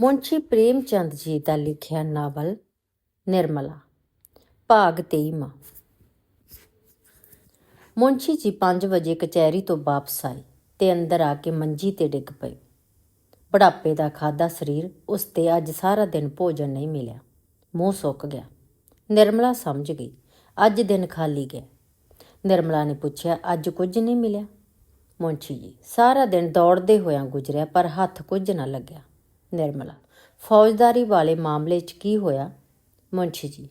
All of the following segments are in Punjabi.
ਮੁਨਸ਼ੀ ਪ੍ਰੇਮ ਚੰਦ ਜੀ ਦਾ ਲਿਖਿਆ ਨਾਵਲ ਨਿਰਮਲਾ, ਭਾਗ 23ਵਾਂ ਮੁਨਸ਼ੀ ਜੀ 5 ਵਜੇ ਕਚਹਿਰੀ ਤੋਂ ਵਾਪਸ ਆਏ ਤੇ ਅੰਦਰ ਆ ਕੇ ਮੰਜੀ ਤੇ ਡਿੱਗ ਪਏ। ਬੁਢਾਪੇ ਦਾ ਖਾਦਾ ਸਰੀਰ ਉਸ ਤੇ ਅੱਜ ਸਾਰਾ ਦਿਨ ਭੋਜਨ ਨਹੀਂ ਮਿਲਿਆ। ਮੂੰਹ ਸੁੱਕ ਗਿਆ। ਨਿਰਮਲਾ ਸਮਝ ਗਈ, ਅੱਜ ਦਿਨ ਖਾਲੀ ਗਿਆ। ਨਿਰਮਲਾ ਨੇ ਪੁੱਛਿਆ, ਅੱਜ ਕੁਝ ਨਹੀਂ ਮਿਲਿਆ? ਮੁਨਸ਼ੀ ਜੀ, ਸਾਰਾ ਦਿਨ ਦੌੜਦੇ ਹੋਇਆਂ ਗੁਜ਼ਰਿਆ, ਪਰ ਹੱਥ ਕੁਝ ਨਾ ਲੱਗਿਆ। ਨਿਰਮਲਾ। ਫੌਜਦਾਰੀ ਵਾਲੇ ਮਾਮਲੇ 'ਚ ਕੀ ਹੋਇਆ? ਮੁੰਸ਼ੀ ਜੀ।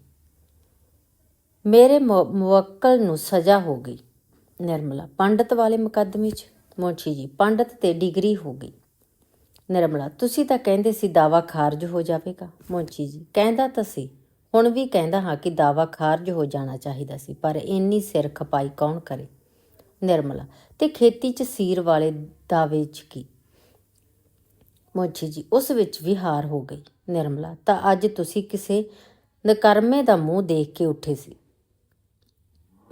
ਮੇਰੇ ਮੁ- ਮੁਵੱਕਲ ਨੂੰ ਸਜ਼ਾ ਹੋ ਗਈ। ਨਿਰਮਲਾ। ਪੰਡਤ ਵਾਲੇ ਮੁਕੱਦਮੇ 'ਚ? ਮੁੰਸ਼ੀ ਜੀ। ਪੰਡਤ ਤੇ ਡਿਗਰੀ ਹੋ ਗਈ। ਨਿਰਮਲਾ, ਤੁਸੀਂ ਤਾਂ ਕਹਿੰਦੇ ਸੀ ਦਾਵਾ ਖਾਰਜ ਹੋ ਜਾਵੇਗਾ। ਮੁੰਸ਼ੀ ਜੀ। ਕਹਿੰਦਾ ਤਾਂ ਸੀ। ਹੁਣ ਵੀ ਕਹਿੰਦਾ ਹਾਂ ਕਿ ਦਾਵਾ ਖਾਰਜ ਹੋ ਜਾਣਾ ਚਾਹੀਦਾ ਸੀ, ਪਰ ਇੰਨੀ ਸਿਰ ਖਪਾਈ ਕੌਣ ਕਰੇ? ਨਿਰਮਲਾ, ਤੇ ਖੇਤੀ 'ਚ ਸੀਰ ਵਾਲੇ ਦਾਅਵੇ 'ਚ ਕੀ? ਮੁੰਸ਼ੀ ਜੀ, ਉਸ ਵਿੱਚ ਵੀ ਹਾਰ ਹੋ ਗਈ, ਨਿਰਮਲਾ। ਤਾਂ ਅੱਜ ਤੁਸੀਂ ਕਿਸੇ ਨਕਰਮੇ ਦਾ ਮੂੰਹ ਦੇਖ ਕੇ ਉੱਠੇ ਸੀ।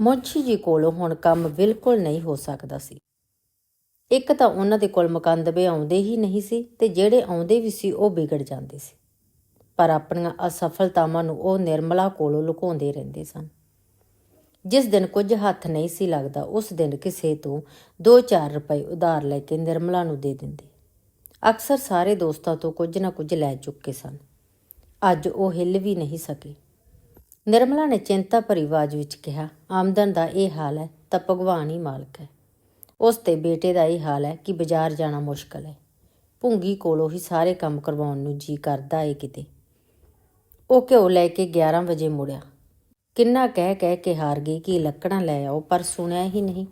ਮੁੰਸ਼ੀ ਜੀ ਕੋਲੋਂ ਹੁਣ ਕੰਮ ਬਿਲਕੁਲ ਨਹੀਂ ਹੋ ਸਕਦਾ ਸੀ। ਇੱਕ ਤਾਂ ਉਹਨਾਂ ਦੇ ਕੋਲ ਮੁਕੰਦਬੇ ਆਉਂਦੇ ਹੀ ਨਹੀਂ ਸੀ ਤੇ ਜਿਹੜੇ ਆਉਂਦੇ ਵੀ ਸੀ, ਉਹ ਵਿਗੜ ਜਾਂਦੇ ਸੀ। ਪਰ ਆਪਣੀਆਂ ਅਸਫਲਤਾਵਾਂ ਨੂੰ ਉਹ ਨਿਰਮਲਾ ਕੋਲੋਂ ਲੁਕਾਉਂਦੇ ਰਹਿੰਦੇ ਸਨ। ਜਿਸ ਦਿਨ ਕੁਝ ਹੱਥ ਨਹੀਂ ਸੀ ਲੱਗਦਾ, ਉਸ ਦਿਨ ਕਿਸੇ ਤੋਂ 2-4 ਰੁਪਏ ਉਧਾਰ ਲੈ ਕੇ ਨਿਰਮਲਾ ਨੂੰ ਦੇ ਦਿੰਦੇ। ਅਕਸਰ ਸਾਰੇ ਦੋਸਤਾਂ ਤੋਂ ਕੁਝ ਨਾ ਕੁਝ ਲੈ ਚੁੱਕੇ ਸਨ। ਅੱਜ ਉਹ ਹਿੱਲ ਵੀ ਨਹੀਂ ਸਕੇ। ਨਿਰਮਲਾ ਨੇ ਚਿੰਤਾ ਭਰੀ ਆਵਾਜ਼ ਵਿੱਚ ਕਿਹਾ, ਆਮਦਨ ਦਾ ਇਹ ਹਾਲ ਹੈ, ਤਾਂ ਭਗਵਾਨ ਹੀ ਮਾਲਕ ਹੈ। ਉਸ ਤੇ ਬੇਟੇ ਦਾ ਇਹ ਹਾਲ ਹੈ ਕਿ ਬਾਜ਼ਾਰ ਜਾਣਾ ਮੁਸ਼ਕਲ ਹੈ। ਭੁੰਗੀ ਕੋਲੋਂ ਹੀ ਸਾਰੇ ਕੰਮ ਕਰਵਾਉਣ ਨੂੰ ਜੀ ਕਰਦਾ ਏ ਕਿਤੇ। ਉਹ ਘਿਓ ਲੈ ਕੇ 11 ਵਜੇ ਮੁੜਿਆ। ਕਿੰਨਾ ਕਹਿ ਕਹਿ ਕੇ ਹਾਰ ਗਈ ਕਿ ਲੱਕੜਾਂ ਲੈ ਆਓ, ਪਰ ਸੁਣਿਆ ਹੀ ਨਹੀਂ।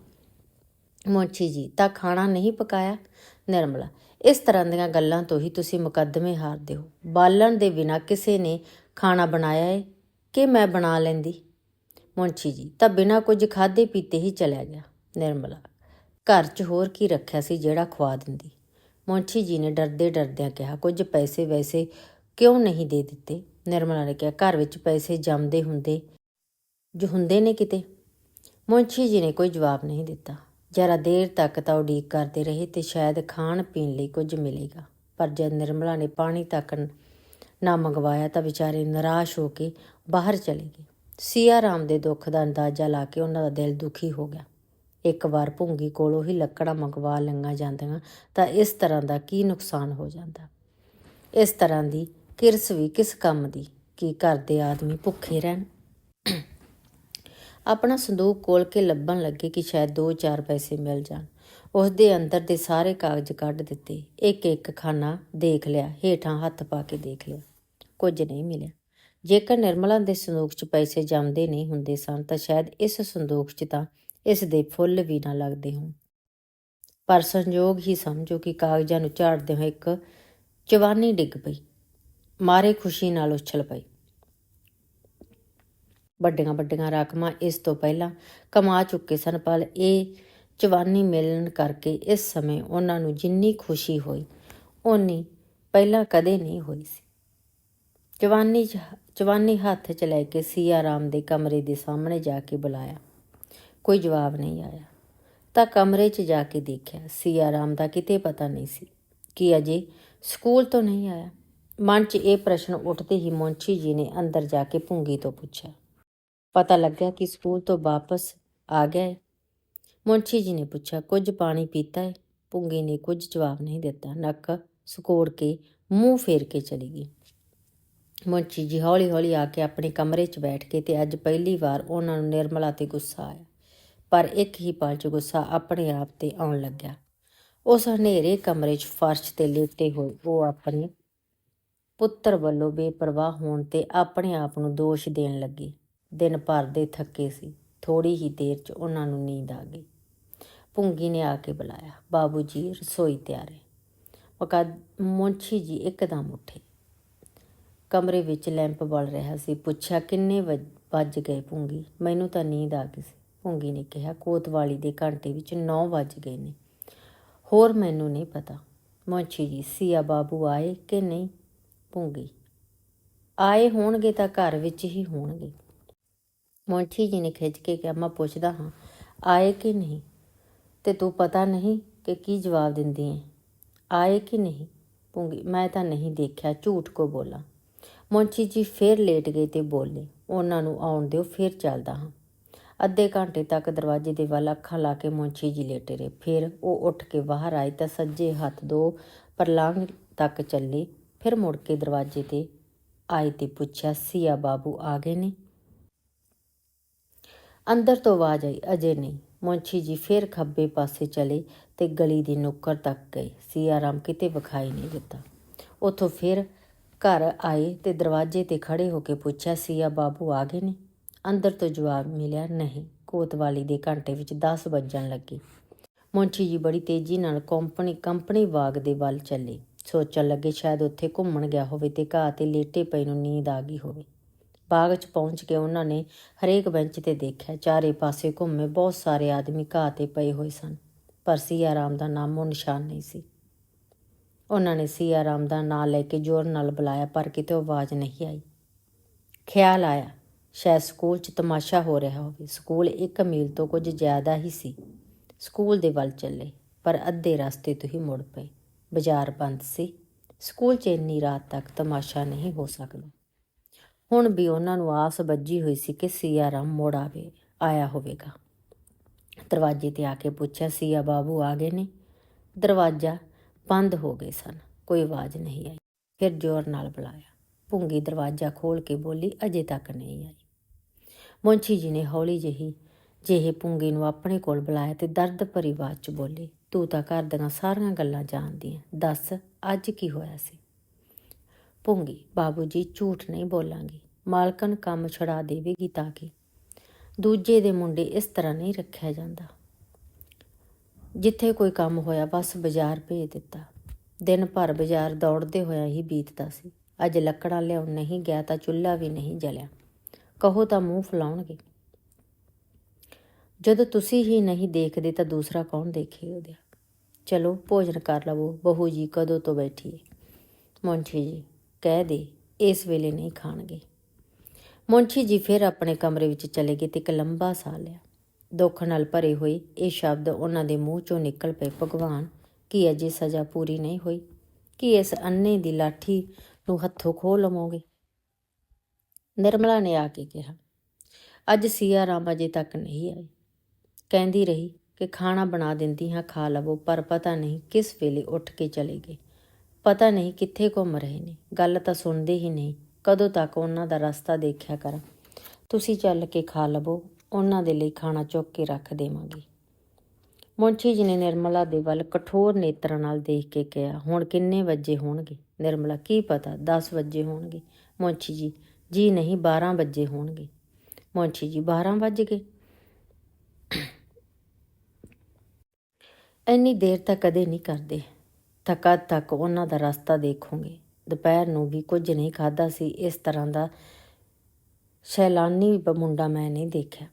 ਮੋਚੀ ਜੀ, ਤਾਂ ਖਾਣਾ ਨਹੀਂ ਪਕਾਇਆ? ਨਿਰਮਲਾ ਇਸ ਤਰ੍ਹਾਂ ਦੀਆਂ ਗੱਲਾਂ ਤੋਂ ਹੀ ਤੁਸੀਂ ਮੁਕੱਦਮੇ ਹਾਰਦੇ ਹੋ। ਬਾਲਣ ਦੇ ਬਿਨਾ ਕਿਸੇ ਨੇ ਖਾਣਾ ਬਣਾਇਆ ਏ, ਕਿ ਮੈਂ ਬਣਾ ਲੈਂਦੀ? ਮੁੰਸ਼ੀ ਜੀ, ਤਾਂ ਬਿਨਾ ਕੁਝ ਖਾਦੇ ਪੀਤੇ ਹੀ ਚਲਿਆ ਗਿਆ, ਨਿਰਮਲਾ। ਘਰ 'ਚ ਹੋਰ ਕੀ ਰੱਖਿਆ ਸੀ ਜਿਹੜਾ ਖਵਾ ਦਿੰਦੀ? ਮੁੰਸ਼ੀ ਜੀ ਨੇ ਡਰਦੇ ਡਰਦਿਆਂ ਕਿਹਾ, ਕੁਝ ਪੈਸੇ ਵੈਸੇ ਕਿਉਂ ਨਹੀਂ ਦੇ ਦਿੱਤੇ? ਨਿਰਮਲਾ ਨੇ ਕਿਹਾ, ਘਰ ਵਿੱਚ ਪੈਸੇ ਜੰਮਦੇ ਹੁੰਦੇ, ਜੋ, ਹੁੰਦੇ ਨੇ ਕਿਤੇ? ਮੁੰਸ਼ੀ ਜੀ ਨੇ ਕੋਈ ਜਵਾਬ ਨਹੀਂ ਦਿੱਤਾ। ਜਰਾ ਦੇਰ ਤੱਕ ਤਾਂ ਉਡੀਕ ਕਰਦੇ ਰਹੇ ਤੇ ਸ਼ਾਇਦ ਖਾਣ ਪੀਣ ਲਈ ਕੁਝ ਮਿਲੇਗਾ। ਪਰ ਜਦ ਨਿਰਮਲਾ ਨੇ ਪਾਣੀ ਤੱਕ ਨਾ ਮੰਗਵਾਇਆ ਤਾਂ ਵਿਚਾਰੇ ਨਿਰਾਸ਼ ਹੋ ਕੇ ਬਾਹਰ ਚਲੇ ਗਏ। ਸੀਆ ਰਾਮ ਦੇ ਦੁੱਖ ਦਾ ਅੰਦਾਜ਼ਾ ਲਾ ਕੇ ਉਹਨਾਂ ਦਾ ਦਿਲ ਦੁਖੀ ਹੋ ਗਿਆ। ਇੱਕ ਵਾਰ ਭੁੰਗੀ ਕੋਲੋਂ ਹੀ ਲੱਕੜਾਂ ਮੰਗਵਾ ਲੰਗਾ ਜਾਂਦੀਆਂ ਤਾਂ ਇਸ ਤਰ੍ਹਾਂ ਦਾ ਕੀ ਨੁਕਸਾਨ ਹੋ ਜਾਂਦਾ? ਇਸ ਤਰ੍ਹਾਂ ਦੀ ਕਿਰਸ ਵੀ ਕਿਸ ਕੰਮ ਦੀ? ਕੀ ਘਰ ਦੇ ਆਦਮੀ ਭੁੱਖੇ ਰਹਿਣ? ਆਪਣਾ ਸੰਦੂਕ ਖੋਲ ਕੇ ਲੱਭਣ ਲੱਗੇ ਕਿ ਸ਼ਾਇਦ 2-4 ਪੈਸੇ ਮਿਲ ਜਾਣ। ਉਸ ਦੇ ਅੰਦਰ ਦੇ ਸਾਰੇ ਕਾਗਜ਼ ਕੱਢ ਦਿੱਤੇ। ਇੱਕ ਇੱਕ ਖਾਨਾ ਦੇਖ ਲਿਆ। ਹੇਠਾਂ ਹੱਥ ਪਾ ਕੇ ਦੇਖ ਲਿਆ। ਕੁਝ ਨਹੀਂ ਮਿਲਿਆ। ਜੇਕਰ ਨਿਰਮਲਾ ਦੇ ਸੰਦੂਕ 'ਚ ਪੈਸੇ ਜੰਮਦੇ ਨਹੀਂ ਹੁੰਦੇ ਸਨ, ਤਾਂ ਸ਼ਾਇਦ ਇਸ ਸੰਦੂਕ 'ਚ ਤਾਂ ਇਸ ਦੇ ਫੁੱਲ ਵੀ ਨਾ ਲੱਗਦੇ ਹੋਣ। ਪਰ ਸੰਜੋਗ ਹੀ ਸਮਝੋ ਕਿ ਕਾਗਜ਼ਾਂ ਨੂੰ ਝਾੜਦੇ ਹੋਏ ਇੱਕ ਚਵਾਨੀ ਡਿੱਗ ਪਈ। ਮਾਰੇ ਖੁਸ਼ੀ ਨਾਲ ਉਛਲ ਪਈ। ਵੱਡੀਆਂ ਵੱਡੀਆਂ ਰਕਮਾਂ ਇਸ ਤੋਂ ਪਹਿਲਾਂ ਕਮਾ ਚੁੱਕੇ ਸਨ, ਪਰ ਇਹ ਜਵਾਨੀ ਮਿਲਣ ਕਰਕੇ ਇਸ ਸਮੇਂ ਉਹਨਾਂ ਨੂੰ ਜਿੰਨੀ ਖੁਸ਼ੀ ਹੋਈ, ਓਨੀ ਪਹਿਲਾਂ ਕਦੇ ਨਹੀਂ ਹੋਈ ਸੀ। ਜਵਾਨੀ 'ਚ- ਜਵਾਨੀ ਹੱਥ 'ਚ ਲੈ ਕੇ ਸੀਆ ਰਾਮ ਦੇ ਕਮਰੇ ਦੇ ਸਾਹਮਣੇ ਜਾ ਕੇ ਬੁਲਾਇਆ। ਕੋਈ ਜਵਾਬ ਨਹੀਂ ਆਇਆ। ਤਾਂ ਕਮਰੇ 'ਚ ਜਾ ਕੇ ਦੇਖਿਆ, ਸੀਆ ਰਾਮ ਦਾ ਕਿਤੇ ਪਤਾ ਨਹੀਂ ਸੀ ਕਿ ਅਜੇ ਸਕੂਲ ਤੋਂ ਨਹੀਂ ਆਇਆ। ਮਨ 'ਚ ਇਹ ਪ੍ਰਸ਼ਨ ਉੱਠਦੇ ਹੀ ਮੁੰਸ਼ੀ ਜੀ ਨੇ ਅੰਦਰ ਜਾ ਕੇ ਭੁੰਗੀ ਤੋਂ ਪੁੱਛਿਆ ਪਤਾ ਲੱਗਿਆ ਕਿ ਸਕੂਲ ਤੋਂ ਵਾਪਸ ਆ ਗਿਆ ਹੈ। ਮੁੰਸ਼ੀ ਜੀ ਨੇ ਪੁੱਛਿਆ, ਕੁਝ ਪਾਣੀ ਪੀਤਾ ਹੈ? ਭੁੰਗੀ ਨੇ ਕੁਝ ਜਵਾਬ ਨਹੀਂ ਦਿੱਤਾ। ਨੱਕ ਸੁਕੋੜ ਕੇ ਮੂੰਹ ਫੇਰ ਕੇ ਚਲੀ ਗਈ। ਮੁੰਸ਼ੀ ਜੀ ਹੌਲੀ ਹੌਲੀ ਆ ਕੇ ਆਪਣੇ ਕਮਰੇ 'ਚ ਬੈਠ ਕੇ ਤੇ ਅੱਜ ਪਹਿਲੀ ਵਾਰ ਉਹਨਾਂ ਨੂੰ ਨਿਰਮਲਾ ਤੇ ਗੁੱਸਾ ਆਇਆ। ਪਰ ਇੱਕ ਹੀ ਪਲ 'ਚ ਗੁੱਸਾ ਆਪਣੇ ਆਪ ਤੇ ਆਉਣ ਲੱਗਿਆ। ਉਸ ਹਨੇਰੇ ਕਮਰੇ 'ਚ ਫਰਸ਼ ਤੇ ਲੇਟੇ ਹੋਏ ਉਹ ਆਪਣੇ ਪੁੱਤਰ ਵੱਲੋਂ ਬੇਪਰਵਾਹ ਹੋਣ ਤੇ ਆਪਣੇ ਆਪ ਨੂੰ ਦੋਸ਼ ਦੇਣ ਲੱਗੀ। ਦਿਨ ਭਰ ਦੇ ਥੱਕੇ ਸੀ। ਥੋੜੀ ਹੀ ਦੇਰ 'ਚ ਉਹਨਾਂ ਨੂੰ ਨੀਂਦ ਆ ਗਈ। ਪੁੰਗੀ ਨੇ ਆ ਕੇ ਬੁਲਾਇਆ, ਬਾਬੂ ਜੀ, ਰਸੋਈ ਤਿਆਰ ਹੈ ਮਕਦ ਮੁੰਸ਼ੀ ਜੀ ਇੱਕਦਮ ਉੱਠੇ। ਕਮਰੇ ਵਿੱਚ ਲੈਂਪ ਬਲ ਰਿਹਾ ਸੀ। ਪੁੱਛਿਆ, ਕਿੰਨੇ ਵਜ- ਵੱਜ ਗਏ ਪੁੰਗੀ? ਮੈਨੂੰ ਤਾਂ ਨੀਂਦ ਆ ਗਈ ਸੀ। ਪੁੰਗੀ ਨੇ ਕਿਹਾ, ਕੋਤਵਾਲੀ ਦੇ ਘੰਟੇ ਵਿੱਚ 9 ਵੱਜ ਗਏ ਨੇ। ਹੋਰ ਮੈਨੂੰ ਨਹੀਂ ਪਤਾ। ਮੁੰਸ਼ੀ ਜੀ, ਸੀਆ ਬਾਬੂ ਆਏ ਕਿ ਨਹੀਂ? ਪੁੰਗੀ, ਆਏ ਹੋਣਗੇ ਤਾਂ ਘਰ ਵਿੱਚ ਹੀ ਹੋਣਗੇ। ਮੁੰਸ਼ੀ ਜੀ ਨੇ ਖਿੱਚ ਕੇ ਕਿਹਾ, ਮੈਂ ਪੁੱਛਦਾ ਹਾਂ, ਆਏ ਕਿ ਨਹੀਂ? ਤੇ ਤੂੰ ਪਤਾ ਨਹੀਂ ਕਿ ਕੀ ਜਵਾਬ ਦਿੰਦੀ ਹੈ ਆਏ ਕਿ ਨਹੀਂ? ਪੂੰਗੀ, ਮੈਂ ਤਾਂ ਨਹੀਂ ਦੇਖਿਆ, ਝੂਠ ਕੋ ਬੋਲਾਂ? ਮੁੰਚੀ ਜੀ ਫੇਰ ਲੇਟ ਗਏ ਤੇ ਬੋਲੇ, ਉਹਨਾਂ ਨੂੰ ਆਉਣ ਦਿਓ, ਫੇਰ ਚੱਲਦਾ ਹਾਂ। ਅੱਧੇ ਘੰਟੇ ਤੱਕ ਦਰਵਾਜ਼ੇ ਦੇ ਵੱਲ ਅੱਖਾਂ ਲਾ ਕੇ ਮੁੰਚੀ ਜੀ ਲੇਟੇ ਰਹੇ। ਫਿਰ ਉਹ ਉੱਠ ਕੇ ਬਾਹਰ ਆਏ ਤਾਂ ਸੱਜੇ ਹੱਥ ਦੋ ਪਰਲਾਂਗ ਤੱਕ ਚੱਲੇ। ਫਿਰ ਮੁੜ ਕੇ ਦਰਵਾਜ਼ੇ ਤੇ ਆਏ ਤੇ ਪੁੱਛਿਆ, ਸੀਆ ਬਾਬੂ ਆ ਗਏ ਨੇ? ਅੰਦਰ ਤੋਂ ਆਵਾਜ਼ ਆਈ, ਅਜੇ ਨਹੀਂ। ਮੁੰਚੀ ਜੀ ਫਿਰ ਖੱਬੇ ਪਾਸੇ ਚਲੇ ਤੇ ਗਲੀ ਦੀ ਨੁੱਕਰ ਤੱਕ ਗਏ। ਸੀਆਰਾਮ ਕਿਤੇ ਵਿਖਾਈ ਨਹੀਂ ਦਿੱਤਾ। ਉਥੋਂ ਫਿਰ ਘਰ ਆਏ ਤੇ ਦਰਵਾਜ਼ੇ ਤੇ ਖੜੇ ਹੋ ਕੇ ਪੁੱਛਿਆ, ਸੀਆ ਬਾਬੂ ਆ ਗਏ ਨੇ? ਅੰਦਰ ਤੋਂ ਜਵਾਬ ਮਿਲਿਆ, ਨਹੀਂ। ਕੋਤਵਾਲੀ ਦੇ ਘੰਟੇ ਵਿੱਚ 10 ਵੱਜਣ ਲੱਗੇ। ਮੁੰਚੀ ਜੀ ਬੜੀ ਤੇਜ਼ੀ ਨਾਲ ਕੰਪਨੀ ਕੰਪਨੀ ਬਾਗ ਦੇ ਵੱਲ ਚੱਲੇ। ਸੋਚਣ ਲੱਗੇ, ਸ਼ਾਇਦ ਉੱਥੇ ਘੁੰਮਣ ਗਿਆ ਹੋਵੇ ਤੇ ਘਾਹ ਤੇ ਲੇਟੇ ਪਏ ਨੂੰ ਨੀਂਦ ਆ ਗਈ ਹੋਵੇ। ਬਾਗ 'ਚ ਪਹੁੰਚ ਕੇ ਉਹਨਾਂ ਨੇ ਹਰੇਕ ਬੈਂਚ ਤੇ ਦੇਖਿਆ। ਚਾਰੇ ਪਾਸੇ ਘੁੰਮੇ, ਬਹੁਤ ਸਾਰੇ ਆਦਮੀ ਘਾਹ ਤੇ ਪਏ ਹੋਏ ਸਨ, ਪਰ ਸੀਆਰਾਮ ਦਾ ਨਾਮੋ ਨਿਸ਼ਾਨ ਨਹੀਂ ਸੀ। ਉਹਨਾਂ ਨੇ ਸੀਆਰਾਮ ਦਾ ਨਾਂ ਲੈ ਕੇ ਜ਼ੋਰ ਨਾਲ ਬੁਲਾਇਆ, ਪਰ ਕਿਤੇ ਆਵਾਜ਼ ਨਹੀਂ ਆਈ। ਖਿਆਲ ਆਇਆ, ਸ਼ਾਇਦ ਸਕੂਲ 'ਚ ਤਮਾਸ਼ਾ ਹੋ ਰਿਹਾ ਹੋਵੇ। ਸਕੂਲ ਇੱਕ ਮੀਲ ਤੋਂ ਕੁਝ ਜ਼ਿਆਦਾ ਹੀ ਸੀ। ਸਕੂਲ ਦੇ ਵੱਲ ਚੱਲੇ, ਪਰ ਅੱਧੇ ਰਸਤੇ ਤੋਂ ਹੀ ਮੁੜ ਪਏ। ਬਾਜ਼ਾਰ ਬੰਦ ਸੀ। ਸਕੂਲ 'ਚ ਇੰਨੀ ਰਾਤ ਤੱਕ ਤਮਾਸ਼ਾ ਨਹੀਂ ਹੋ ਸਕਦਾ। ਹੁਣ ਵੀ ਉਹਨਾਂ ਨੂੰ ਆਸ ਵੱਜੀ ਹੋਈ ਸੀ ਕਿ ਸੀਆਰਾਮ ਮੋੜ ਆਵੇ, ਆਇਆ ਹੋਵੇਗਾ। ਦਰਵਾਜ਼ੇ ਤੇ ਆ ਕੇ ਪੁੱਛਿਆ, ਸੀਆ ਬਾਬੂ ਆ ਗਏ ਨੇ? ਦਰਵਾਜ਼ਾ ਬੰਦ ਹੋ ਗਏ ਸਨ, ਕੋਈ ਆਵਾਜ਼ ਨਹੀਂ ਆਈ। ਫਿਰ ਜ਼ੋਰ ਨਾਲ ਬੁਲਾਇਆ। ਪੁੰਗੀ ਦਰਵਾਜ਼ਾ ਖੋਲ ਕੇ ਬੋਲੀ, ਅਜੇ ਤੱਕ ਨਹੀਂ ਆਈ। ਮੁੰਸ਼ੀ ਜੀ ਨੇ ਹੌਲੀ ਜਿਹੀ ਜਿਹੇ ਪੁੰਗੀ ਨੂੰ ਆਪਣੇ ਕੋਲ ਬੁਲਾਇਆ ਤੇ ਦਰਦ ਭਰੀ ਆਵਾਜ਼ 'ਚ ਬੋਲੀ, ਤੂੰ ਤਾਂ ਘਰ ਦੀਆਂ ਸਾਰੀਆਂ ਗੱਲਾਂ ਜਾਣਦੀ ਹੈ ਦੱਸ, ਅੱਜ ਕੀ ਹੋਇਆ ਸੀ? ਪੁੰਗੀ ਬਾਬੂ ਜੀ, ਝੂਠ ਨਹੀਂ ਬੋਲਾਂਗੀ। ਮਾਲਕਨ ਕੰਮ ਛੁਡਾ ਦੇਵੇਗੀ ਤਾਂ ਕਿ ਦੂਜੇ ਦੇ ਮੁੰਡੇ ਇਸ ਤਰ੍ਹਾਂ ਨਹੀਂ ਰੱਖਿਆ ਜਾਂਦਾ। ਜਿੱਥੇ ਕੋਈ ਕੰਮ ਹੋਇਆ ਬਸ ਬਾਜ਼ਾਰ ਭੇਜ ਦਿੱਤਾ। ਦਿਨ ਭਰ ਬਾਜ਼ਾਰ ਦੌੜਦੇ ਹੋਇਆ ਹੀ ਬੀਤਦਾ ਸੀ। ਅੱਜ ਲੱਕੜਾਂ ਲਿਆਉਣ ਨਹੀਂ ਗਿਆ ਤਾਂ ਚੁੱਲ੍ਹਾ ਵੀ ਨਹੀਂ ਜਲਿਆ। ਕਹੋ ਤਾਂ ਮੂੰਹ ਫਲਾਉਣਗੇ। ਜਦੋਂ ਤੁਸੀਂ ਹੀ ਨਹੀਂ ਦੇਖਦੇ ਤਾਂ ਦੂਸਰਾ ਕੌਣ ਦੇਖੇ ਉਹਦੇ? ਚਲੋ ਭੋਜਨ ਕਰ ਲਵੋ, ਬਹੂ ਜੀ ਕਦੋਂ ਤੋਂ ਬੈਠੀ ਹੈ ਮੁੰਸ਼ੀ ਜੀ, ਕਹਿ ਦੇ, ਇਸ ਵੇਲੇ ਨਹੀਂ ਖਾਣਗੇ। ਮੁੰਸ਼ੀ ਜੀ ਫਿਰ ਆਪਣੇ ਕਮਰੇ ਵਿੱਚ ਚਲੇ ਗਏ ਤੇ ਇੱਕ ਲੰਬਾ ਸਾਹ ਲਿਆ। ਦੁੱਖ ਨਾਲ ਭਰੇ ਹੋਏ ਇਹ ਸ਼ਬਦ ਉਹਨਾਂ ਦੇ ਮੂੰਹ ਚੋਂ ਨਿਕਲ ਪਏ, ਭਗਵਾਨ, ਕੀ ਅਜੇ ਸਜ਼ਾ ਪੂਰੀ ਨਹੀਂ ਹੋਈ? ਕਿ ਇਸ ਅੰਨੇ ਦੀ ਲਾਠੀ ਨੂੰ ਹੱਥੋਂ ਖੋਹ ਲਵੋਗੇ? ਨਿਰਮਲਾ ਨੇ ਆ ਕੇ ਕਿਹਾ, ਅੱਜ ਸੀਆ ਰਾਮ ਅਜੇ ਤੱਕ ਨਹੀਂ ਆਈ। ਕਹਿੰਦੀ ਰਹੀ ਕਿ ਖਾਣਾ ਬਣਾ ਦਿੰਦੀ ਹਾਂ, ਖਾ ਲਵੋ, ਪਰ ਪਤਾ ਨਹੀਂ ਕਿਸ ਵੇਲੇ ਉੱਠ ਕੇ ਚਲੇ ਗਏ। ਪਤਾ ਨਹੀਂ ਕਿੱਥੇ ਘੁੰਮ ਰਹੇ ਨੇ। ਗੱਲ ਤਾਂ ਸੁਣਦੇ ਹੀ ਨਹੀਂ। ਕਦੋਂ ਤੱਕ ਉਹਨਾਂ ਦਾ ਰਸਤਾ ਦੇਖਿਆ ਕਰਾਂ? ਤੁਸੀਂ ਚੱਲ ਕੇ ਖਾ ਲਵੋ, ਉਹਨਾਂ ਦੇ ਲਈ ਖਾਣਾ ਚੁੱਕ ਕੇ ਰੱਖ ਦੇਵਾਂਗੀ। ਮੁੰਸ਼ੀ ਜੀ ਨੇ ਨਿਰਮਲਾ ਦੇ ਵੱਲ ਕਠੋਰ ਨੇਤਰਾਂ ਨਾਲ ਦੇਖ ਕੇ ਕਿਹਾ, ਹੁਣ ਕਿੰਨੇ ਵਜੇ ਹੋਣਗੇ? ਨਿਰਮਲਾ, ਕੀ ਪਤਾ? 10 ਵਜੇ ਹੋਣਗੇ। ਮੁੰਸ਼ੀ ਜੀ ਜੀ ਨਹੀਂ 12 ਵਜੇ ਹੋਣਗੇ। ਮੁੰਸ਼ੀ ਜੀ 12 ਵਜ ਗਏ? ਇੰਨੀ ਦੇਰ ਤੱਕ ਕਦੇ ਨਹੀਂ ਕਰਦੇ। ਥਕਾ ਤੱਕ ਉਹਨਾਂ ਦਾ ਰਸਤਾ ਦੇਖੋਗੇ। ਦੁਪਹਿਰ ਨੂੰ ਵੀ ਕੁਝ ਨਹੀਂ ਖਾਦਾ ਸੀ, ਇਸ ਤਰ੍ਹਾਂ ਦਾ ਸੈਲਾਨੀ ਮੁੰਡਾ ਮੈਂ ਨਹੀਂ ਦੇਖਿਆ।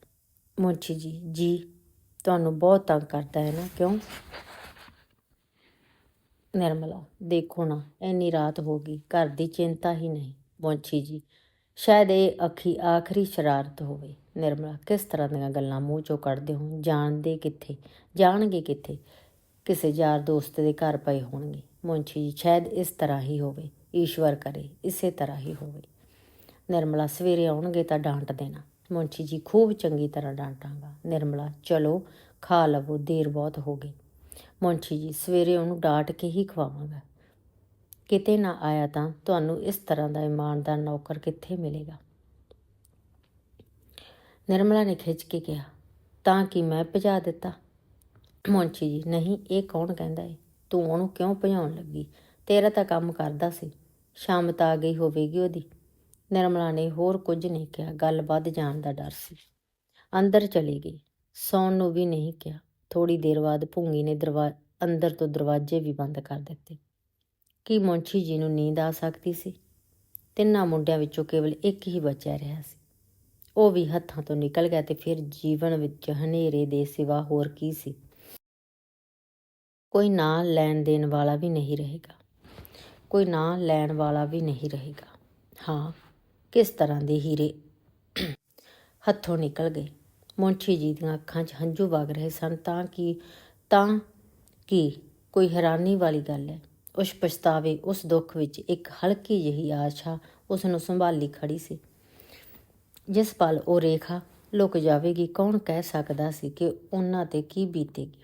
ਮੁੰਸ਼ੀ ਜੀ ਜੀ, ਤੁਹਾਨੂੰ ਬਹੁਤ ਤੰਗ ਕਰਦਾ ਹੈ ਨਾ, ਕਿਉਂ? ਨਿਰਮਲਾ, ਦੇਖੋ ਨਾ, ਇੰਨੀ ਰਾਤ ਹੋ ਗਈ, ਘਰ ਦੀ ਚਿੰਤਾ ਹੀ ਨਹੀਂ। ਮੁੰਸ਼ੀ ਜੀ, ਸ਼ਾਇਦ ਇਹ ਅੱਖੀ ਆਖਰੀ ਸ਼ਰਾਰਤ ਹੋਵੇ। ਨਿਰਮਲਾ, ਕਿਸ ਤਰ੍ਹਾਂ ਦੀਆਂ ਗੱਲਾਂ ਮੂੰਹ ਚੋਂ ਕੱਢਦੇ ਹੋ? ਜਾਣਦੇ ਕਿੱਥੇ? ਜਾਣਗੇ ਕਿੱਥੇ? ਕਿਸੇ ਯਾਰ ਦੋਸਤ ਦੇ ਘਰ ਪਏ ਹੋਣਗੇ। ਮੁੰਸ਼ੀ ਜੀ, ਸ਼ਾਇਦ ਇਸ ਤਰ੍ਹਾਂ ਹੀ ਹੋਵੇ। ਈਸ਼ਵਰ ਕਰੇ, ਇਸੇ ਤਰ੍ਹਾਂ ਹੀ ਹੋਵੇ। ਨਿਰਮਲਾ ਸਵੇਰੇ ਆਉਣਗੇ ਤਾਂ ਡਾਂਟ ਦੇਣਾ। ਮੁੰਸ਼ੀ ਜੀ ਖੂਬ ਚੰਗੀ ਤਰ੍ਹਾਂ ਡਾਂਟਾਂਗਾ। ਨਿਰਮਲਾ, ਚਲੋ, ਖਾ ਲਵੋ, ਦੇਰ ਬਹੁਤ ਹੋ ਗਈ। ਮੁੰਸ਼ੀ ਜੀ ਸਵੇਰੇ ਉਹਨੂੰ ਡਾਂਟ ਕੇ ਹੀ ਖਵਾਵਾਂਗਾ। ਕਿਤੇ ਨਾ ਆਇਆ ਤਾਂ ਤੁਹਾਨੂੰ ਇਸ ਤਰ੍ਹਾਂ ਦਾ ਇਮਾਨਦਾਰ ਨੌਕਰ ਕਿੱਥੇ ਮਿਲੇਗਾ? ਨਿਰਮਲਾ ਨੇ ਖਿੱਚ ਕੇ ਕਿਹਾ, ਤਾਂ ਕਿ ਮੈਂ ਭਜਾ ਦਿੱਤਾ? ਮੁੰਸ਼ੀ ਜੀ, ਨਹੀਂ, ਇਹ ਕੌਣ ਕਹਿੰਦਾ ਏ? ਤੂੰ ਉਹਨੂੰ ਕਿਉਂ ਭਜਾਉਣ ਲੱਗੀ? ਤੇਰਾ ਤਾਂ ਕੰਮ ਕਰਦਾ ਸੀ। ਸ਼ਾਮ ਤਾਂ ਆ ਗਈ ਹੋਵੇਗੀ ਉਹਦੀ। ਨਿਰਮਲਾ ਨੇ ਹੋਰ ਕੁਝ ਨਹੀਂ ਕਿਹਾ। ਗੱਲ ਵੱਧ ਜਾਣ ਦਾ ਡਰ ਸੀ। ਅੰਦਰ ਚਲੀ ਗਈ। ਸੌਣ ਨੂੰ ਵੀ ਨਹੀਂ ਕਿਹਾ। ਥੋੜੀ ਦੇਰ ਬਾਅਦ ਭੁੰਗੀ ਨੇ ਦਰਵਾ, ਅੰਦਰ ਤੋਂ ਦਰਵਾਜ਼ੇ ਵੀ ਬੰਦ ਕਰ ਦਿੱਤੇ। ਕੀ ਮੁੰਸ਼ੀ ਜੀ ਨੂੰ ਨੀਂਦ ਆ ਸਕਦੀ ਸੀ? ਤਿੰਨਾਂ ਮੁੰਡਿਆਂ ਵਿੱਚੋਂ ਕੇਵਲ ਇੱਕ ਹੀ ਬਚਿਆ ਰਿਹਾ ਸੀ। ਉਹ ਵੀ ਹੱਥਾਂ ਤੋਂ ਨਿਕਲ ਗਿਆ ਤੇ ਫਿਰ ਜੀਵਨ ਵਿੱਚ ਹਨੇਰੇ ਦੇ ਸਿਵਾ ਹੋਰ ਕੀ ਸੀ? ਕੋਈ ਨਾਂ ਲੈਣ ਦੇਣ ਵਾਲਾ ਵੀ ਨਹੀਂ ਰਹੇਗਾ। ਕੋਈ ਨਾਂ ਲੈਣ ਵਾਲਾ ਵੀ ਨਹੀਂ ਰਹੇਗਾ। ਹਾਂ, ਕਿਸ ਤਰ੍ਹਾਂ ਦੇ ਹੀਰੇ ਹੱਥੋਂ ਨਿਕਲ ਗਏ? ਮੁੰਸ਼ੀ ਜੀ ਦੀਆਂ ਅੱਖਾਂ 'ਚ ਹੰਝੂ ਵਗ ਰਹੇ ਸਨ, ਤਾਂ ਕਿ, ਤਾਂ ਕੀ ਕੋਈ ਹੈਰਾਨੀ ਵਾਲੀ ਗੱਲ ਹੈ। ਉਸ ਪਛਤਾਵੇ, ਉਸ ਦੁੱਖ ਵਿੱਚ ਇੱਕ ਹਲਕੀ ਜਿਹੀ ਆਸ਼ਾ ਉਸ ਨੂੰ ਸੰਭਾਲੀ ਖੜੀ ਸੀ। ਜਿਸ ਪਲ ਉਹ ਰੇਖਾ ਲੁਕ ਜਾਵੇਗੀ, ਕੌਣ ਕਹਿ ਸਕਦਾ ਸੀ ਕਿ ਉਹਨਾਂ ਤੇ ਕੀ ਬੀਤੇਗੀ?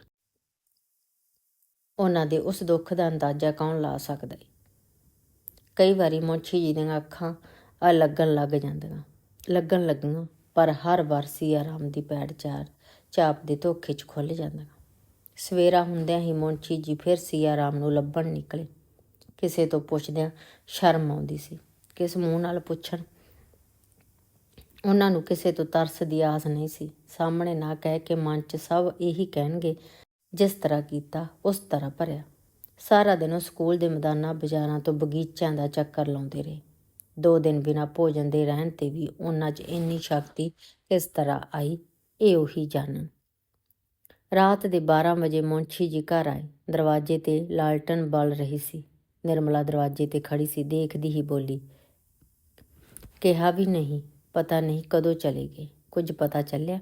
ਉਹਨਾਂ ਦੇ ਉਸ ਦੁੱਖ ਦਾ ਅੰਦਾਜ਼ਾ ਕੌਣ ਲਾ ਸਕਦਾ ਹੈ? ਕਈ ਵਾਰੀ ਮੁਨਸ਼ੀ ਜੀ ਦੀਆਂ ਅੱਖਾਂ ਆ ਲੱਗਣ ਲੱਗ ਜਾਂਦੀਆਂ, ਲੱਗਣ ਲੱਗੀਆਂ, ਪਰ ਹਰ ਵਾਰ ਸੀਆ ਰਾਮ ਦੀ ਪੈੜ ਚਾਰ ਚਾਪ ਦੇ ਧੋਖੇ 'ਚ ਖੁੱਲ ਜਾਂਦੀਆਂ। ਸਵੇਰਾ ਹੁੰਦਿਆਂ ਹੀ ਮੁਨਸ਼ੀ ਜੀ ਫਿਰ ਸੀਆ ਰਾਮ ਨੂੰ ਲੱਭਣ ਨਿਕਲੇ। ਕਿਸੇ ਤੋਂ ਪੁੱਛਦਿਆਂ ਸ਼ਰਮ ਆਉਂਦੀ ਸੀ ਕਿਸ ਮੂੰਹ ਨਾਲ ਪੁੱਛਣ। ਉਹਨਾਂ ਨੂੰ ਕਿਸੇ ਤੋਂ ਤਰਸ ਦੀ ਆਸ ਨਹੀਂ ਸੀ। ਸਾਹਮਣੇ ਨਾ ਕਹਿ ਕੇ ਮਨ 'ਚ ਸਭ ਇਹੀ ਕਹਿਣਗੇ, ਜਿਸ ਤਰ੍ਹਾਂ ਕੀਤਾ, ਉਸ ਤਰ੍ਹਾਂ ਭਰਿਆ। ਸਾਰਾ ਦਿਨ ਉਹ ਸਕੂਲ ਦੇ ਮੈਦਾਨਾਂ ਬਾਜ਼ਾਰਾਂ ਤੋਂ ਬਗੀਚਿਆਂ ਦਾ ਚੱਕਰ ਲਾਉਂਦੇ ਰਹੇ। ਦੋ ਦਿਨ ਬਿਨਾਂ ਭੋਜਨ ਦੇ ਰਹਿਣ ਤੇ ਵੀ ਉਹਨਾਂ 'ਚ ਇੰਨੀ ਸ਼ਕਤੀ ਕਿਸ ਤਰ੍ਹਾਂ ਆਈ, ਇਹ ਉਹੀ ਜਾਣਨ। ਰਾਤ ਦੇ 12 ਵਜੇ ਮੁੰਸ਼ੀ ਜੀ ਘਰ ਆਏ। ਦਰਵਾਜ਼ੇ ਤੇ ਲਾਲਟਨ ਬਲ ਰਹੀ ਸੀ। ਨਿਰਮਲਾ ਦਰਵਾਜ਼ੇ ਤੇ ਖੜੀ ਸੀ, ਦੇਖਦੀ ਹੀ ਬੋਲੀ, ਕਿਹਾ ਵੀ ਨਹੀਂ, ਪਤਾ ਨਹੀਂ ਕਦੋਂ ਚਲੇ ਗਏ। ਕੁਝ ਪਤਾ ਚੱਲਿਆ?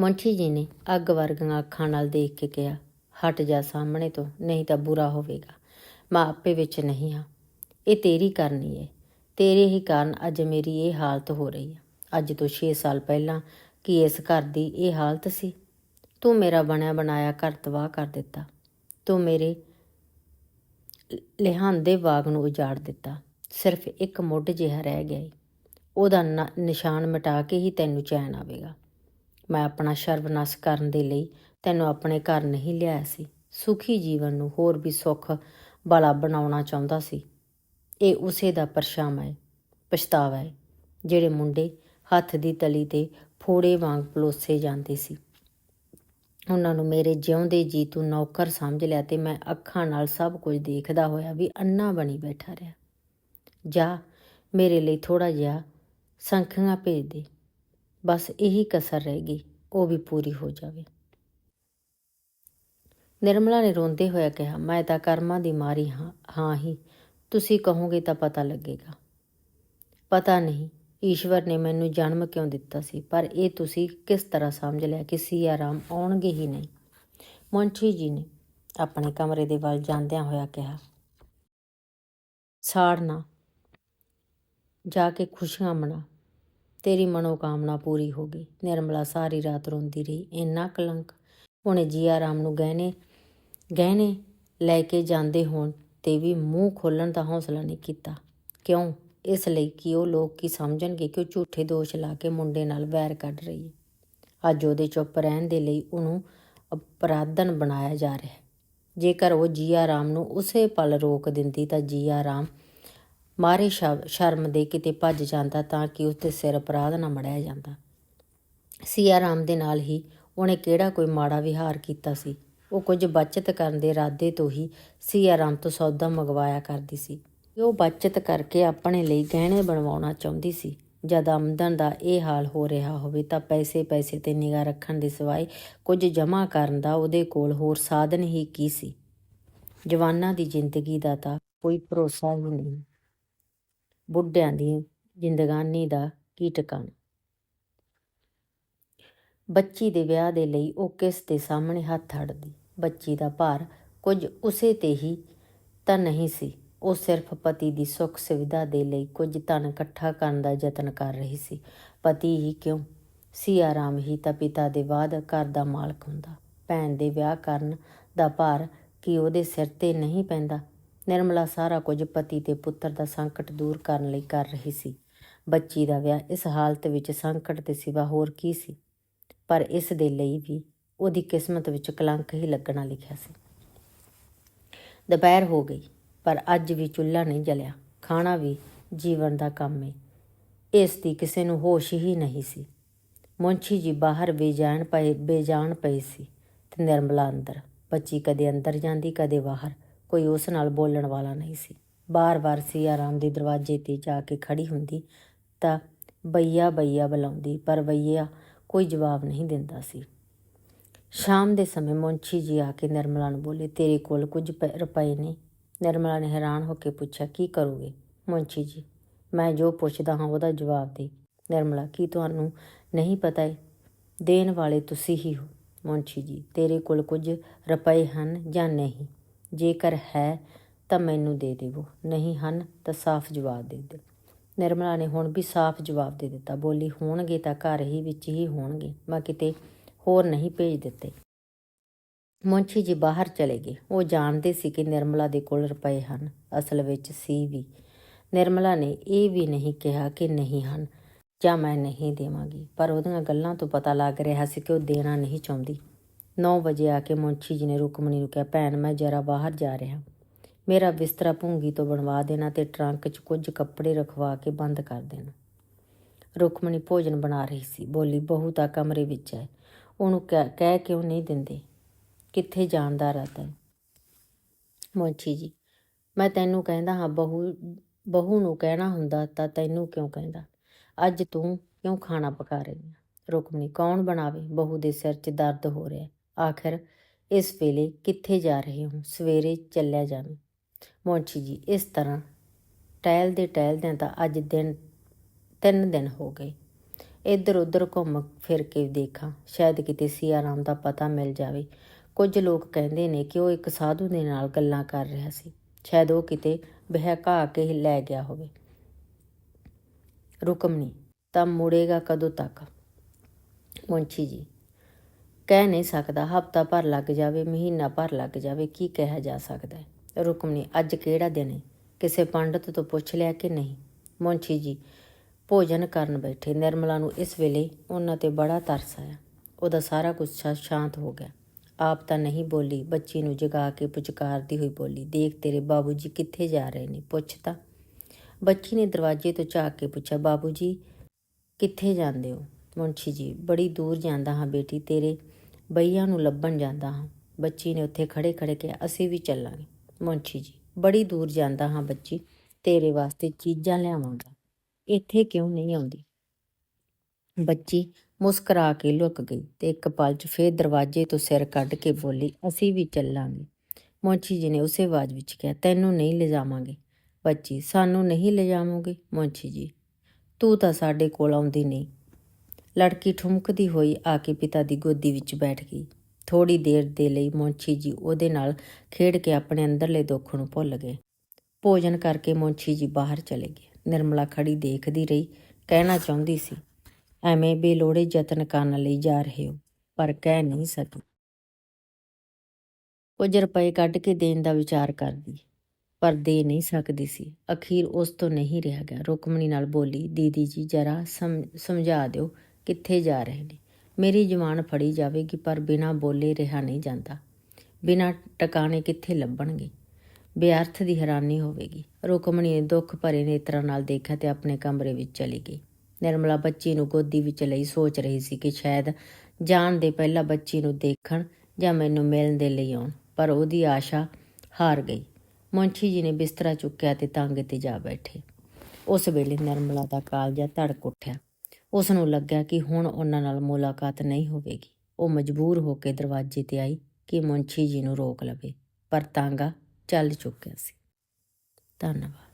ਮੁੰਸ਼ੀ ਜੀ ਨੇ ਅੱਗ ਵਰਗੀਆਂ ਅੱਖਾਂ ਨਾਲ ਦੇਖ ਕੇ ਕਿਹਾ ਹਟ ਜਾ ਸਾਹਮਣੇ ਤੋਂ, ਨਹੀਂ ਤਾਂ ਬੁਰਾ ਹੋਵੇਗਾ। ਮੈਂ ਆਪੇ ਵਿੱਚ ਨਹੀਂ ਹਾਂ। ਇਹ ਤੇਰੀ ਕਰਨੀ ਹੈ ਤੇਰੇ ਹੀ ਕਾਰਨ ਅੱਜ ਮੇਰੀ ਇਹ ਹਾਲਤ ਹੋ ਰਹੀ ਹੈ ਅੱਜ ਤੋਂ 6 ਸਾਲ ਪਹਿਲਾਂ ਕੀ ਇਸ ਘਰ ਦੀ ਇਹ ਹਾਲਤ ਸੀ। ਤੂੰ ਮੇਰਾ ਬਣਿਆ ਬਣਾਇਆ ਘਰ ਤਬਾਹ ਕਰ ਦਿੱਤਾ। ਤੂੰ ਮੇਰੇ ਲਿਹਾਂਦੇ ਬਾਗ ਨੂੰ ਉਜਾੜ ਦਿੱਤਾ। ਸਿਰਫ ਇੱਕ ਮੁੱਢ ਜਿਹਾ ਰਹਿ ਗਿਆ ਈ। ਉਹਦਾ ਨ- ਨਿਸ਼ਾਨ ਮਿਟਾ ਕੇ ਹੀ ਤੈਨੂੰ ਚੈਨ ਆਵੇਗਾ। ਮੈਂ ਆਪਣਾ ਸਰਵਨਾਸ਼ ਕਰਨ ਦੇ ਲਈ ਤੈਨੂੰ ਆਪਣੇ ਘਰ ਨਹੀਂ ਲਿਆਇਆ ਸੀ। ਸੁਖੀ ਜੀਵਨ ਨੂੰ ਹੋਰ ਵੀ ਸੁੱਖ ਵਾਲਾ ਬਣਾਉਣਾ ਚਾਹੁੰਦਾ ਸੀ। ਇਹ ਉਸੇ ਦਾ ਪਰਛਾਵਾਂ ਹੈ ਪਛਤਾਵਾ ਹੈ ਜਿਹੜੇ ਮੁੰਡੇ ਹੱਥ ਦੀ ਤਲੀ ਤੇ ਫੋੜੇ ਵਾਂਗ ਪਲੋਸੇ ਜਾਂਦੇ ਸੀ। ਉਹਨਾਂ ਨੂੰ ਮੇਰੇ ਜਿਉਂਦੇ ਜੀ ਤੂੰ ਨੌਕਰ ਸਮਝ ਲਿਆ ਤੇ ਮੈਂ ਅੱਖਾਂ ਨਾਲ ਸਭ ਕੁਝ ਦੇਖਦਾ ਹੋਇਆ ਵੀ ਅੰਨਾ ਬਣੀ ਬੈਠਾ ਰਿਹਾ। ਜਾ, ਮੇਰੇ ਲਈ ਥੋੜਾ ਜਿਹਾ ਸੰਖੀਆਂ ਭੇਜ ਦੇ। ਬਸ ਇਹੀ ਕਸਰ ਰਹਿ ਗਈ, ਉਹ ਵੀ ਪੂਰੀ ਹੋ ਜਾਵੇ। ਨਿਰਮਲਾ ਨੇ ਰੋਂਦੇ ਹੋਇਆ ਕਿਹਾ, ਮੈਂ ਤਾਂ ਕਰਮਾਂ ਦੀ ਮਾਰੀ ਹਾਂ ਹਾਂ ਹੀ। ਤੁਸੀਂ ਕਹੋਗੇ ਤਾਂ ਪਤਾ ਲੱਗੇਗਾ। ਪਤਾ ਨਹੀਂ, ਈਸ਼ਵਰ ਨੇ ਮੈਨੂੰ ਜਨਮ ਕਿਉਂ ਦਿੱਤਾ ਸੀ, ਪਰ ਇਹ ਤੁਸੀਂ ਕਿਸ ਤਰ੍ਹਾਂ ਸਮਝ ਲਿਆ ਕਿ ਸੀਆ ਰਾਮ ਆਉਣਗੇ ਹੀ ਨਹੀਂ? ਮੁੰਸ਼ੀ ਜੀ ਨੇ ਆਪਣੇ ਕਮਰੇ ਦੇ ਵੱਲ ਜਾਂਦਿਆਂ ਹੋਇਆ ਕਿਹਾ ਸਾੜਨਾ ਜਾ ਕੇ ਖੁਸ਼ੀਆਂ ਮਨਾ। ਤੇਰੀ ਮਨੋਕਾਮਨਾ ਪੂਰੀ ਹੋ ਗਈ। ਨਿਰਮਲਾ ਸਾਰੀ ਰਾਤ ਰੋਂਦੀ ਰਹੀ। ਇੰਨਾ ਕਲੰਕ, ਉਹਨੇ ਜੀਆ ਰਾਮ ਨੂੰ ਗਹਿਣੇ ਗਹਿਣੇ ਲੈ ਕੇ ਜਾਂਦੇ ਹੋਣ ਤੇ ਵੀ ਮੂੰਹ ਖੋਲ੍ਹਣ ਦਾ ਹੌਂਸਲਾ ਨਹੀਂ ਕੀਤਾ। ਕਿਉਂ? ਇਸ ਲਈ ਕਿ ਉਹ ਲੋਕ ਕੀ ਸਮਝਣਗੇ ਕਿ ਉਹ ਝੂਠੇ ਦੋਸ਼ ਲਾ ਕੇ ਮੁੰਡੇ ਨਾਲ ਵੈਰ ਕੱਢ ਰਹੀ ਹੈ। ਅੱਜ ਉਹਦੇ ਚੁੱਪ ਰਹਿਣ ਦੇ ਲਈ ਉਹਨੂੰ ਅਪਰਾਧਨ ਬਣਾਇਆ ਜਾ ਰਿਹਾ ਹੈ। ਜੇਕਰ ਉਹ ਜੀਆ ਰਾਮ ਨੂੰ ਉਸੇ ਪਲ ਰੋਕ ਦਿੰਦੀ ਤਾਂ ਜੀਆ ਰਾਮ ਮਾਰੇ ਸ਼ਰਮ ਦੇ ਕਿਤੇ ਭੱਜ ਜਾਂਦਾ ਤਾਂ ਕਿ ਉਸਦੇ ਸਿਰ ਅਪਰਾਧ ਨਾ ਮੜਿਆ ਜਾਂਦਾ। ਸੀਆ ਰਾਮ ਦੇ ਨਾਲ ਹੀ ਉਹਨੇ ਕਿਹੜਾ ਕੋਈ ਮਾੜਾ ਵਿਹਾਰ ਕੀਤਾ ਸੀ? ਉਹ ਕੁਝ ਬਚਤ ਕਰਨ ਦੇ ਇਰਾਦੇ ਤੋਂ ਹੀ ਸੀਆ ਰਾਮ ਤੋਂ ਸੌਦਾ ਮੰਗਵਾਇਆ ਕਰਦੀ ਸੀ। ਉਹ ਬਚਤ ਕਰਕੇ ਆਪਣੇ ਲਈ ਗਹਿਣੇ ਬਣਵਾਉਣਾ ਚਾਹੁੰਦੀ ਸੀ। ਜਦ ਆਮਦਨ ਦਾ ਇਹ ਹਾਲ ਹੋ ਰਿਹਾ ਹੋਵੇ ਤਾਂ ਪੈਸੇ ਪੈਸੇ ਤੇ ਨਿਗਾਹ ਰੱਖਣ ਦੇ ਸਿਵਾਏ ਕੁਝ ਜਮ੍ਹਾਂ ਕਰਨ ਦਾ ਉਹਦੇ ਕੋਲ ਹੋਰ ਸਾਧਨ ਹੀ ਕੀ ਸੀ? ਜਵਾਨਾਂ ਦੀ ਜ਼ਿੰਦਗੀ ਦਾ ਤਾਂ ਕੋਈ ਭਰੋਸਾ ਹੀ ਨਹੀਂ। ਬੁੱਢਿਆਂ ਦੀ ਜ਼ਿੰਦਗਾਨੀ ਦਾ ਕੀ ਟਿਕਾਣਾ? ਬੱਚੀ ਦੇ ਵਿਆਹ ਦੇ ਲਈ ਉਹ ਕਿਸ ਦੇ ਸਾਹਮਣੇ ਹੱਥ ਅੜਦੀ? ਬੱਚੀ ਦਾ ਭਾਰ ਕੁਝ ਉਸੇ ਤੇ ਹੀ ਤਾਂ ਨਹੀਂ ਸੀ। ਉਹ ਸਿਰਫ ਪਤੀ ਦੀ ਸੁੱਖ ਸੁਵਿਧਾ ਦੇ ਲਈ ਕੁਝ ਧਨ ਇਕੱਠਾ ਕਰਨ ਦਾ ਯਤਨ ਕਰ ਰਹੀ ਸੀ। ਪਤੀ ਹੀ ਕਿਉਂ? ਸੀਆ ਰਾਮ ਹੀ ਤਾਂ ਪਿਤਾ ਦੇ ਬਾਅਦ ਘਰ ਦਾ ਮਾਲਕ ਹੁੰਦਾ। ਭੈਣ ਦੇ ਵਿਆਹ ਕਰਨ ਦਾ ਭਾਰ ਕੀ ਉਹਦੇ ਸਿਰ ਤੇ ਨਹੀਂ ਪੈਂਦਾ? ਨਿਰਮਲਾ ਸਾਰਾ ਕੁਝ ਪਤੀ ਤੇ ਪੁੱਤਰ ਦਾ ਸੰਕਟ ਦੂਰ ਕਰਨ ਲਈ ਕਰ ਰਹੀ ਸੀ। ਬੱਚੀ ਦਾ ਵਿਆਹ ਇਸ ਹਾਲਤ ਵਿੱਚ ਸੰਕਟ ਦੇ ਸਿਵਾ ਹੋਰ ਕੀ ਸੀ? ਪਰ ਇਸ ਦੇ ਲਈ ਵੀ ਉਹਦੀ ਕਿਸਮਤ ਵਿੱਚ ਕਲੰਕ ਹੀ ਲੱਗਣਾ ਲਿਖਿਆ ਸੀ। ਦੁਪਹਿਰ ਹੋ ਗਈ, ਪਰ ਅੱਜ ਵੀ ਚੁੱਲ੍ਹਾ ਨਹੀਂ ਜਲਿਆ। ਖਾਣਾ ਵੀ ਜੀਵਨ ਦਾ ਕੰਮ ਹੈ ਇਸ ਦੀ ਕਿਸੇ ਨੂੰ ਹੋਸ਼ ਹੀ ਨਹੀਂ ਸੀ। ਮੁੰਸ਼ੀ ਜੀ ਬਾਹਰ ਬੇਜਾਨ ਪਏ, ਬੇਜਾਨ ਪਈ ਸੀ ਤੇ ਨਿਰਮਲਾ ਅੰਦਰ। ਬੱਚੀ ਕਦੇ ਅੰਦਰ ਜਾਂਦੀ, ਕਦੇ ਬਾਹਰ। ਕੋਈ ਉਸ ਨਾਲ ਬੋਲਣ ਵਾਲਾ ਨਹੀਂ ਸੀ। ਬਾਰ-ਬਾਰ ਸੀ ਆਰਾਮ ਦੇ ਦਰਵਾਜ਼ੇ ਤੇ ਜਾ ਕੇ ਖੜੀ ਹੁੰਦੀ ਤਾਂ ਬਈਆ ਬਈਆ ਬੁਲਾਉਂਦੀ, ਪਰ ਬਈਆ ਕੋਈ ਜਵਾਬ ਨਹੀਂ ਦਿੰਦਾ ਸੀ। ਸ਼ਾਮ ਦੇ ਸਮੇਂ ਮੁੰਸ਼ੀ ਜੀ ਆ ਕੇ ਨਿਰਮਲਾ ਨੂੰ ਬੋਲੇ, ਤੇਰੇ ਕੋਲ ਕੁਝ ਪ- ਰੁਪਏ ਨੇ? ਨਿਰਮਲਾ ਨੇ ਹੈਰਾਨ ਹੋ ਕੇ ਪੁੱਛਿਆ, ਕੀ ਕਰੋਗੇ? ਮੁੰਸ਼ੀ ਜੀ, ਮੈਂ ਜੋ ਪੁੱਛਦਾ ਹਾਂ ਉਹਦਾ ਜਵਾਬ ਦੇ। ਨਿਰਮਲਾ, ਕੀ ਤੁਹਾਨੂੰ ਨਹੀਂ ਪਤਾ ਹੈ ਦੇਣ ਵਾਲੇ ਤੁਸੀਂ ਹੀ ਹੋ। ਮੁੰਸ਼ੀ ਜੀ, ਤੇਰੇ ਕੋਲ ਕੁਝ ਰੁਪਏ ਹਨ ਜਾਂ ਨਹੀਂ? ਜੇਕਰ ਹੈ ਤਾਂ ਮੈਨੂੰ ਦੇ ਦੇਵੋ, ਨਹੀਂ ਹਨ ਤਾਂ ਸਾਫ਼ ਜਵਾਬ ਦੇ ਦਿਓ। ਨਿਰਮਲਾ ਨੇ ਹੁਣ ਵੀ ਸਾਫ਼ ਜਵਾਬ ਦੇ ਦਿੱਤਾ, ਬੋਲੀ, ਹੋਣਗੇ ਤਾਂ ਘਰ ਹੀ ਵਿੱਚ ਹੀ ਹੋਣਗੇ, ਮੈਂ ਕਿਤੇ ਹੋਰ ਨਹੀਂ ਭੇਜ ਦਿੱਤੇ। ਮੁੰਸ਼ੀ ਜੀ ਬਾਹਰ ਚਲੇ ਗਏ। ਉਹ ਜਾਣਦੇ ਸੀ ਕਿ ਨਿਰਮਲਾ ਦੇ ਕੋਲ ਰੁਪਏ ਹਨ, ਅਸਲ ਵਿੱਚ ਸੀ ਵੀ। ਨਿਰਮਲਾ ਨੇ ਇਹ ਵੀ ਨਹੀਂ ਕਿਹਾ ਕਿ ਨਹੀਂ ਹਨ, ਜਾਂ ਮੈਂ ਨਹੀਂ ਦੇਵਾਂਗੀ, ਪਰ ਉਹਦੀਆਂ ਗੱਲਾਂ ਤੋਂ ਪਤਾ ਲੱਗ ਰਿਹਾ ਸੀ ਕਿ ਉਹ ਦੇਣਾ ਨਹੀਂ ਚਾਹੁੰਦੀ। 9 ਵਜੇ ਆ ਕੇ ਮੁੰਸ਼ੀ ਜੀ ਨੇ ਰੁਕਮਣੀ ਨੂੰ ਕਿਹਾ, ਭੈਣ, ਮੈਂ ਜਰਾ ਬਾਹਰ ਜਾ ਰਿਹਾ ਮੇਰਾ ਬਿਸਤਰਾ ਭੁੰਗੀ ਤੋਂ ਬਣਵਾ ਦੇਣਾ ਤੇ ਟਰੰਕ 'ਚ ਕੁਝ ਕੱਪੜੇ ਰਖਵਾ ਕੇ ਬੰਦ ਕਰ ਦੇਣਾ। ਰੁਕਮਣੀ ਭੋਜਨ ਬਣਾ ਰਹੀ ਸੀ। ਬੋਲੀ, ਬਹੂ ਤਾਂ ਕਮਰੇ ਵਿੱਚ ਹੈ। ਉਹਨੂੰ ਕਹਿ ਕਹਿ ਕਿਉਂ ਨਹੀਂ ਦਿੰਦੇ? ਕਿੱਥੇ ਜਾਣਦਾ ਰਹਤਾ ਹੈ? ਮੋਚੀ ਜੀ, ਮੈਂ ਤੈਨੂੰ ਕਹਿੰਦਾ ਹਾਂ, ਬਹੂ ਬਹੂ ਨੂੰ ਕਹਿਣਾ ਹੁੰਦਾ ਤਾਂ ਤੈਨੂੰ ਕਿਉਂ ਕਹਿੰਦਾ? ਅੱਜ ਤੂੰ ਕਿਉਂ ਖਾਣਾ ਪਕਾ ਰਹੀ ਹੈ? ਰੁਕਮਣੀ, ਕੌਣ ਬਣਾਵੇ? ਬਹੂ ਦੇ ਸਿਰ 'ਚ ਦਰਦ ਹੋ ਰਿਹਾ ਹੈ। ਆਖਿਰ ਇਸ ਵੇਲੇ ਕਿੱਥੇ ਜਾ ਰਹੇ ਹੋ? ਸਵੇਰੇ ਚੱਲਿਆ ਜਾਵੇਂ। ਮੋਚੀ ਜੀ, ਇਸ ਤਰ੍ਹਾਂ ਟਹਿਲਦੇ ਟਹਿਲਦਿਆਂ ਤਾਂ ਅੱਜ ਦਿਨ, ਤਿੰਨ ਦਿਨ ਹੋ ਗਏ। ਇੱਧਰ ਉੱਧਰ ਘੁੰਮ ਫਿਰ ਕੇ ਦੇਖਾਂ, ਸ਼ਾਇਦ ਕਿਤੇ ਸਿਆਰਾਮ ਦਾ ਪਤਾ ਮਿਲ ਜਾਵੇ। ਕੁਝ ਲੋਕ ਕਹਿੰਦੇ ਨੇ ਕਿ ਉਹ ਇੱਕ ਸਾਧੂ ਦੇ ਨਾਲ ਗੱਲਾਂ ਕਰ ਰਿਹਾ ਸੀ। ਸ਼ਾਇਦ ਉਹ ਕਿਤੇ ਬਹਿਕਾ ਕੇ ਲੈ ਗਿਆ ਹੋਵੇ। ਰੁਕਮਣੀ ਤਾਂ ਮੁੜੇਗਾ ਕਦੋਂ ਤੱਕ? ਮੁੰਸ਼ੀ ਜੀ, ਕਹਿ ਨਹੀਂ ਸਕਦਾ, ਹਫਤਾ ਭਰ ਲੱਗ ਜਾਵੇ, ਮਹੀਨਾ ਭਰ ਲੱਗ ਜਾਵੇ, ਕੀ ਕਿਹਾ ਜਾ ਸਕਦਾ ਹੈ? ਰੁਕਮਣੀ ਅੱਜ ਕਿਹੜਾ ਦਿਨ ਹੈ ਕਿਸੇ ਪੰਡਤ ਤੋਂ ਪੁੱਛ ਲਿਆ ਕਿ ਨਹੀਂ? ਮੁੰਸ਼ੀ ਜੀ ਭੋਜਨ ਕਰਨ ਬੈਠੇ। ਨਿਰਮਲਾ ਨੂੰ ਇਸ ਵੇਲੇ ਉਹਨਾਂ ਤੇ ਬੜਾ ਤਰਸ ਆਇਆ। ਉਹਦਾ ਸਾਰਾ ਗੁੱਸਾ ਸ਼ਾਂਤ ਹੋ ਗਿਆ। ਆਪ ਤਾਂ ਨਹੀਂ ਬੋਲੀ, ਬੱਚੀ ਨੂੰ ਜਗਾ ਕੇ ਪੁਚਕਾਰਦੀ ਹੋਈ ਬੋਲੀ, ਦੇਖ ਤੇਰੇ ਬਾਬੂ ਜੀ ਕਿੱਥੇ ਜਾ ਰਹੇ ਨੇ? ਪੁੱਛ ਤਾਂ। ਬੱਚੀ ਨੇ ਦਰਵਾਜ਼ੇ ਤੋਂ ਝਾਕ ਕੇ ਪੁੱਛਿਆ ਬਾਬੂ ਜੀ ਕਿੱਥੇ ਜਾਂਦੇ ਹੋ? ਮੁੰਸ਼ੀ ਜੀ, ਬੜੀ ਦੂਰ ਜਾਂਦਾ ਹਾਂ ਬੇਟੀ, ਤੇਰੇ ਬਈਆਂ ਨੂੰ ਲੱਭਣ ਜਾਂਦਾ ਹਾਂ। ਬੱਚੀ ਨੇ ਉੱਥੇ ਖੜੇ ਖੜੇ ਕਿਹਾ, ਅਸੀਂ ਵੀ ਚੱਲਾਂਗੇ। ਮੁੰਸ਼ੀ ਜੀ। ਬੜੀ ਦੂਰ ਜਾਂਦਾ ਹਾਂ ਬੱਚੀ, ਤੇਰੇ ਵਾਸਤੇ ਚੀਜ਼ਾਂ ਲਿਆਵਾਂਗਾ। ਇੱਥੇ ਕਿਉਂ ਨਹੀਂ ਆਉਂਦੀ? ਬੱਚੀ ਮੁਸਕਰਾ ਕੇ ਲੁਕ ਗਈ ਤੇ ਇੱਕ ਪਲ 'ਚ ਫੇਰ ਦਰਵਾਜ਼ੇ ਤੋਂ ਸਿਰ ਕੱਢ ਕੇ ਬੋਲੀ, ਅਸੀਂ ਵੀ ਚੱਲਾਂਗੇ। ਮੁੰਸ਼ੀ ਜੀ ਨੇ ਉਸੇ ਆਵਾਜ਼ ਵਿੱਚ ਕਿਹਾ, ਤੈਨੂੰ ਨਹੀਂ ਲਿਜਾਵਾਂਗੇ। ਬੱਚੀ, ਸਾਨੂੰ ਨਹੀਂ ਲਿਜਾਵੋਗੇ? ਮੁੰਸ਼ੀ ਜੀ, ਤੂੰ ਤਾਂ ਸਾਡੇ ਕੋਲ ਆਉਂਦੀ ਨਹੀਂ। ਲੜਕੀ ਠੁਮਕਦੀ ਹੋਈ ਆ ਕੇ ਪਿਤਾ ਦੀ ਗੋਦੀ ਵਿੱਚ ਬੈਠ ਗਈ। ਥੋੜੀ ਦੇਰ ਦੇ ਲਈ ਮੁੰਸ਼ੀ ਜੀ ਉਹਦੇ ਨਾਲ ਖੇਡ ਕੇ ਆਪਣੇ ਅੰਦਰਲੇ ਦੁੱਖ ਨੂੰ ਭੁੱਲ ਗਏ। ਭੋਜਨ ਕਰਕੇ ਮੁੰਸ਼ੀ ਜੀ ਬਾਹਰ ਚਲੇ ਗਏ। ਨਿਰਮਲਾ ਖੜੀ ਦੇਖਦੀ ਰਹੀ, ਕਹਿਣਾ ਚਾਹੁੰਦੀ ਸੀ, ਐਵੇਂ ਬੇਲੋੜੇ ਯਤਨ ਕਰਨ ਲਈ ਜਾ ਰਹੇ ਹੋ, ਪਰ ਕਹਿ ਨਹੀਂ ਸਕੀ ਕੁਝ ਰੁਪਏ ਕੱਢ ਕੇ ਦੇਣ ਦਾ ਵਿਚਾਰ ਕਰਦੀ, ਪਰ ਦੇ ਨਹੀਂ ਸਕਦੀ ਸੀ। ਅਖੀਰ ਉਸ ਤੋਂ ਨਹੀਂ ਰਿਹਾ ਗਿਆ। ਰੁਕਮਣੀ ਨਾਲ ਬੋਲੀ, ਦੀਦੀ ਜੀ, ਜਰਾ ਸਮ- ਸਮਝਾ ਦਿਓ ਕਿੱਥੇ ਜਾ ਰਹੇ ਨੇ? ਮੇਰੀ ਜਵਾਨ ਫੜੀ ਜਾਵੇਗੀ, ਪਰ ਬਿਨਾਂ ਬੋਲੇ ਰਿਹਾ ਨਹੀਂ ਜਾਂਦਾ। ਬਿਨਾਂ ਟਿਕਾਣੇ ਕਿੱਥੇ ਲੱਭਣਗੇ? ਬੇਅਰਥ ਦੀ ਹੈਰਾਨੀ ਹੋਵੇਗੀ। ਰੁਕਮਣੀ ਨੇ ਦੁੱਖ ਭਰੇ ਨੇਤਰਾਂ ਨਾਲ ਦੇਖਿਆ ਤੇ ਆਪਣੇ ਕਮਰੇ ਵਿੱਚ ਚਲੀ ਗਈ। ਨਿਰਮਲਾ ਬੱਚੀ ਨੂੰ ਗੋਦੀ ਵਿੱਚ ਲਈ ਸੋਚ ਰਹੀ ਸੀ ਕਿ ਸ਼ਾਇਦ ਜਾਣ ਦੇ ਪਹਿਲਾਂ ਬੱਚੀ ਨੂੰ ਦੇਖਣ ਜਾਂ ਮੈਨੂੰ ਮਿਲਣ ਦੇ ਲਈ ਆਉਣ, ਪਰ ਉਹਦੀ ਆਸ਼ਾ ਹਾਰ ਗਈ। ਮੁੰਸ਼ੀ ਜੀ ਨੇ ਬਿਸਤਰਾ ਚੁੱਕਿਆ ਤੇ ਤਾਂਗੇ ਤੇ ਜਾ ਬੈਠੇ। ਉਸ ਵੇਲੇ ਨਿਰਮਲਾ ਦਾ ਕਾਲਜਾ ਧੜਕ ਉੱਠਿਆ। ਉਸ ਨੂੰ ਲੱਗਿਆ ਕਿ ਹੁਣ ਉਹਨਾਂ ਨਾਲ ਮੁਲਾਕਾਤ ਨਹੀਂ ਹੋਵੇਗੀ। ਉਹ ਮਜਬੂਰ ਹੋ ਕੇ ਦਰਵਾਜ਼ੇ ਤੇ ਆਈ ਕਿ ਮੁੰਸ਼ੀ ਜੀ ਨੂੰ ਰੋਕ ਲਵੇ, ਪਰ ਤਾਂਗਾ ਚੱਲ ਚੁੱਕਿਆ ਸੀ। ਧੰਨਵਾਦ।